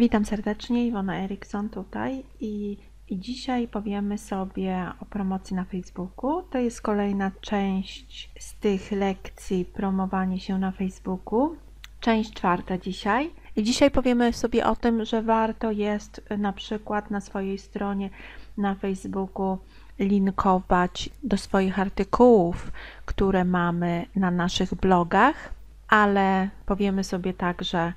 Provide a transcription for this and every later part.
Witam serdecznie, Iwona Erikson tutaj i, i dzisiaj powiemy sobie o promocji na Facebooku. To jest kolejna część z tych lekcji promowanie się na Facebooku. Część czwarta dzisiaj. I dzisiaj powiemy sobie o tym, że warto jest na przykład na swojej stronie na Facebooku linkować do swoich artykułów, które mamy na naszych blogach, ale powiemy sobie także,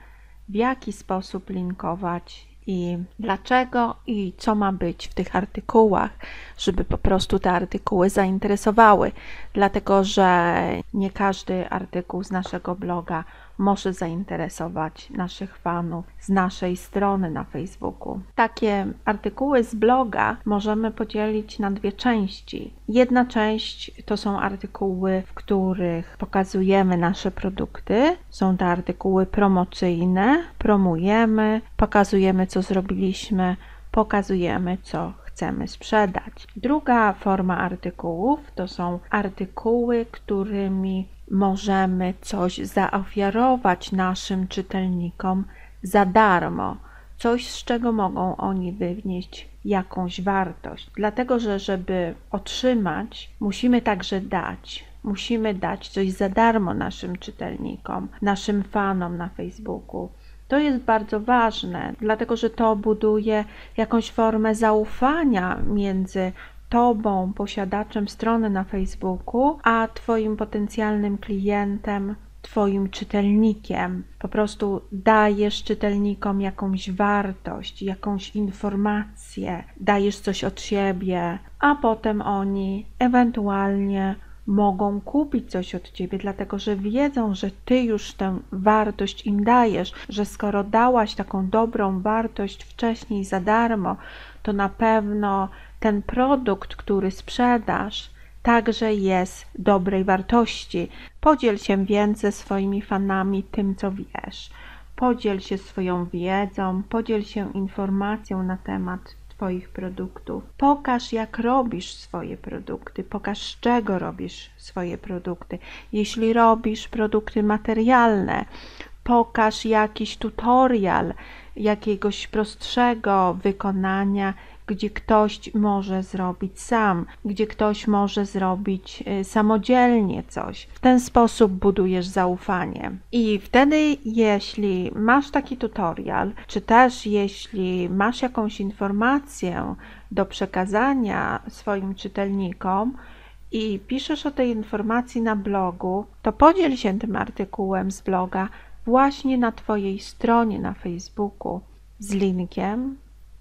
w jaki sposób linkować i dlaczego i co ma być w tych artykułach, żeby po prostu te artykuły zainteresowały, dlatego że nie każdy artykuł z naszego bloga może zainteresować naszych fanów z naszej strony na Facebooku. Takie artykuły z bloga możemy podzielić na dwie części. Jedna część to są artykuły, w których pokazujemy nasze produkty. Są to artykuły promocyjne, promujemy, pokazujemy co zrobiliśmy, pokazujemy co chcemy sprzedać. Druga forma artykułów to są artykuły, którymi możemy coś zaofiarować naszym czytelnikom za darmo, coś z czego mogą oni wywnieść jakąś wartość. Dlatego, że żeby otrzymać, musimy także dać. Musimy dać coś za darmo naszym czytelnikom, naszym fanom na Facebooku. To jest bardzo ważne, dlatego że to buduje jakąś formę zaufania między Tobą, posiadaczem strony na Facebooku, a Twoim potencjalnym klientem, Twoim czytelnikiem. Po prostu dajesz czytelnikom jakąś wartość, jakąś informację, dajesz coś od siebie, a potem oni ewentualnie mogą kupić coś od ciebie, dlatego że wiedzą, że ty już tę wartość im dajesz, że skoro dałaś taką dobrą wartość wcześniej za darmo, to na pewno ten produkt, który sprzedasz, także jest dobrej wartości. Podziel się więc ze swoimi fanami tym, co wiesz. Podziel się swoją wiedzą, podziel się informacją na temat Twoich produktów. Pokaż, jak robisz swoje produkty, pokaż, z czego robisz swoje produkty. Jeśli robisz produkty materialne, pokaż jakiś tutorial jakiegoś prostszego wykonania, gdzie ktoś może zrobić sam, gdzie ktoś może zrobić y, samodzielnie coś. W ten sposób budujesz zaufanie. I wtedy, jeśli masz taki tutorial, czy też jeśli masz jakąś informację do przekazania swoim czytelnikom, i piszesz o tej informacji na blogu, to podziel się tym artykułem z bloga właśnie na Twojej stronie na Facebooku z linkiem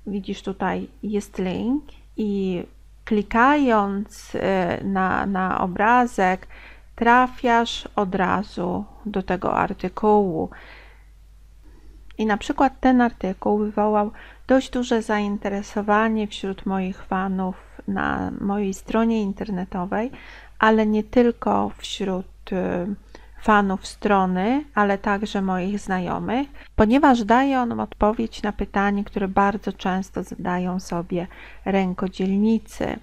widzisz tutaj jest link i klikając y, na, na obrazek trafiasz od razu do tego artykułu. I na przykład ten artykuł wywołał dość duże zainteresowanie wśród moich fanów na mojej stronie internetowej, ale nie tylko wśród y, fanów strony, ale także moich znajomych, ponieważ daje on odpowiedź na pytanie, które bardzo często zadają sobie rękodzielnicy.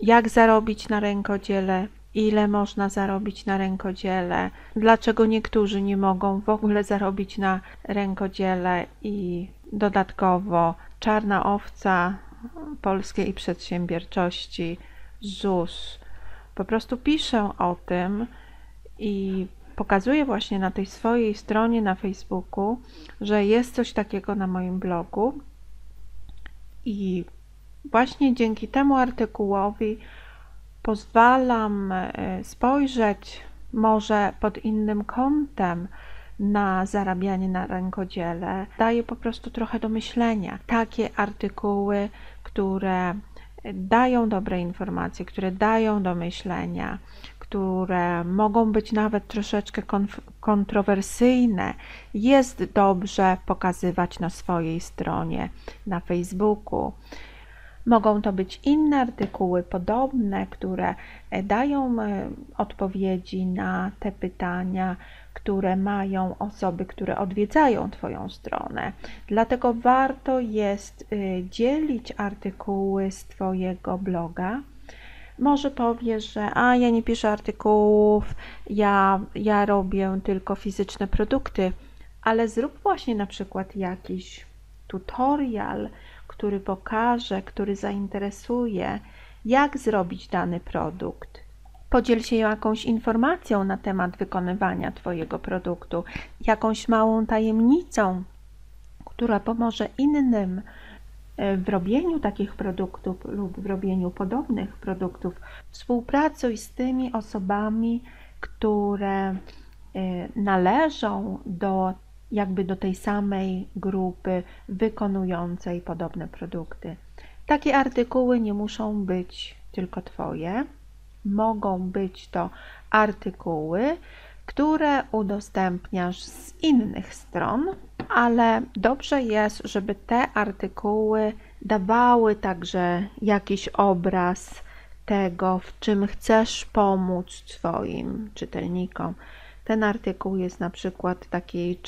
Jak zarobić na rękodziele? Ile można zarobić na rękodziele? Dlaczego niektórzy nie mogą w ogóle zarobić na rękodziele i dodatkowo czarna owca polskiej przedsiębiorczości ZUS. Po prostu piszę o tym i pokazuję właśnie na tej swojej stronie na Facebooku, że jest coś takiego na moim blogu i właśnie dzięki temu artykułowi pozwalam e, spojrzeć może pod innym kątem na zarabianie na rękodziele. Daje po prostu trochę do myślenia. Takie artykuły, które dają dobre informacje, które dają do myślenia, które mogą być nawet troszeczkę kontrowersyjne, jest dobrze pokazywać na swojej stronie na Facebooku. Mogą to być inne artykuły podobne, które e, dają e, odpowiedzi na te pytania, które mają osoby, które odwiedzają Twoją stronę. Dlatego warto jest e, dzielić artykuły z Twojego bloga może powiesz, że a ja nie piszę artykułów, ja, ja robię tylko fizyczne produkty, ale zrób właśnie na przykład jakiś tutorial, który pokaże, który zainteresuje, jak zrobić dany produkt. Podziel się jakąś informacją na temat wykonywania Twojego produktu, jakąś małą tajemnicą, która pomoże innym w robieniu takich produktów lub w robieniu podobnych produktów. Współpracuj z tymi osobami, które e, należą do jakby do tej samej grupy wykonującej podobne produkty. Takie artykuły nie muszą być tylko Twoje, mogą być to artykuły, które udostępniasz z innych stron, ale dobrze jest, żeby te artykuły dawały także jakiś obraz tego, w czym chcesz pomóc Twoim czytelnikom. Ten artykuł jest na przykład takiej,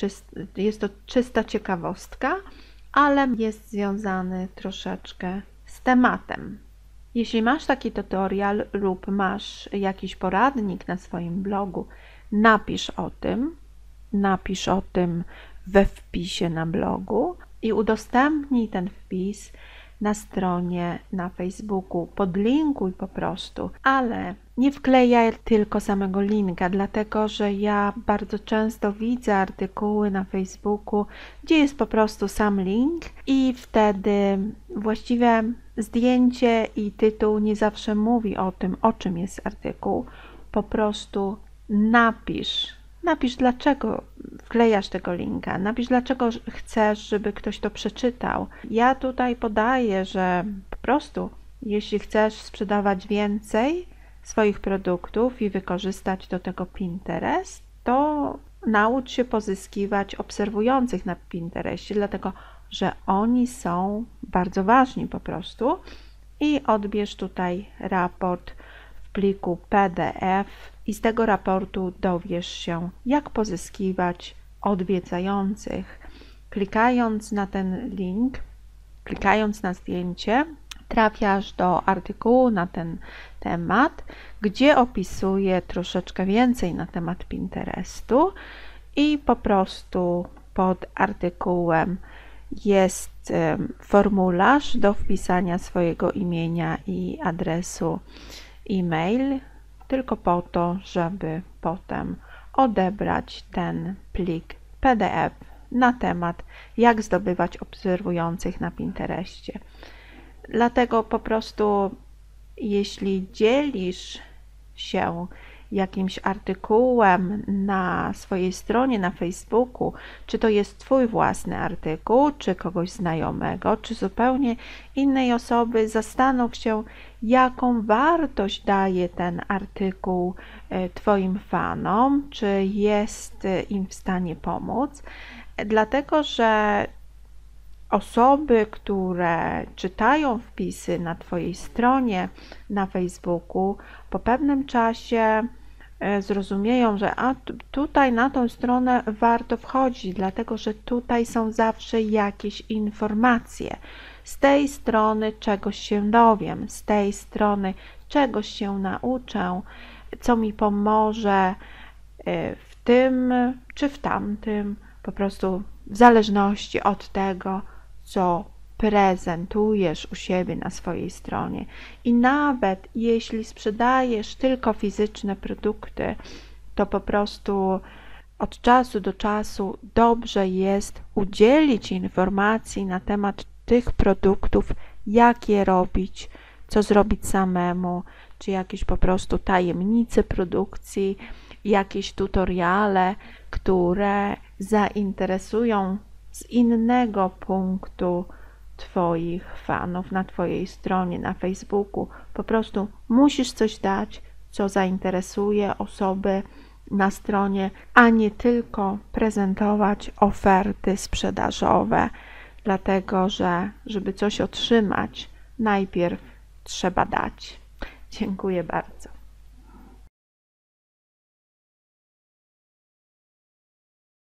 jest to czysta ciekawostka, ale jest związany troszeczkę z tematem. Jeśli masz taki tutorial lub masz jakiś poradnik na swoim blogu, napisz o tym, napisz o tym we wpisie na blogu i udostępnij ten wpis na stronie na Facebooku. Podlinkuj po prostu, ale nie wklejaj tylko samego linka, dlatego że ja bardzo często widzę artykuły na Facebooku, gdzie jest po prostu sam link i wtedy właściwie zdjęcie i tytuł nie zawsze mówi o tym, o czym jest artykuł. Po prostu napisz Napisz, dlaczego wklejasz tego linka, napisz, dlaczego chcesz, żeby ktoś to przeczytał. Ja tutaj podaję, że po prostu, jeśli chcesz sprzedawać więcej swoich produktów i wykorzystać do tego Pinterest, to naucz się pozyskiwać obserwujących na Pinterestie, dlatego że oni są bardzo ważni po prostu. I odbierz tutaj raport pliku PDF i z tego raportu dowiesz się, jak pozyskiwać odwiedzających. Klikając na ten link, klikając na zdjęcie, trafiasz do artykułu na ten temat, gdzie opisuje troszeczkę więcej na temat Pinterestu i po prostu pod artykułem jest formularz do wpisania swojego imienia i adresu e-mail, tylko po to, żeby potem odebrać ten plik PDF na temat, jak zdobywać obserwujących na Pinterestie. Dlatego po prostu, jeśli dzielisz się jakimś artykułem na swojej stronie na Facebooku, czy to jest Twój własny artykuł, czy kogoś znajomego, czy zupełnie innej osoby, zastanów się, jaką wartość daje ten artykuł e, Twoim fanom, czy jest e, im w stanie pomóc, dlatego że osoby, które czytają wpisy na Twojej stronie na Facebooku, po pewnym czasie zrozumieją, że a tutaj na tą stronę warto wchodzić, dlatego że tutaj są zawsze jakieś informacje. Z tej strony czegoś się dowiem, z tej strony czegoś się nauczę, co mi pomoże e, w tym czy w tamtym, po prostu w zależności od tego, co prezentujesz u siebie na swojej stronie. I nawet jeśli sprzedajesz tylko fizyczne produkty, to po prostu od czasu do czasu dobrze jest udzielić informacji na temat tych produktów, jak je robić, co zrobić samemu, czy jakieś po prostu tajemnice produkcji, jakieś tutoriale, które zainteresują z innego punktu Twoich fanów na Twojej stronie na Facebooku. Po prostu musisz coś dać, co zainteresuje osoby na stronie, a nie tylko prezentować oferty sprzedażowe, dlatego że, żeby coś otrzymać, najpierw trzeba dać. Dziękuję bardzo.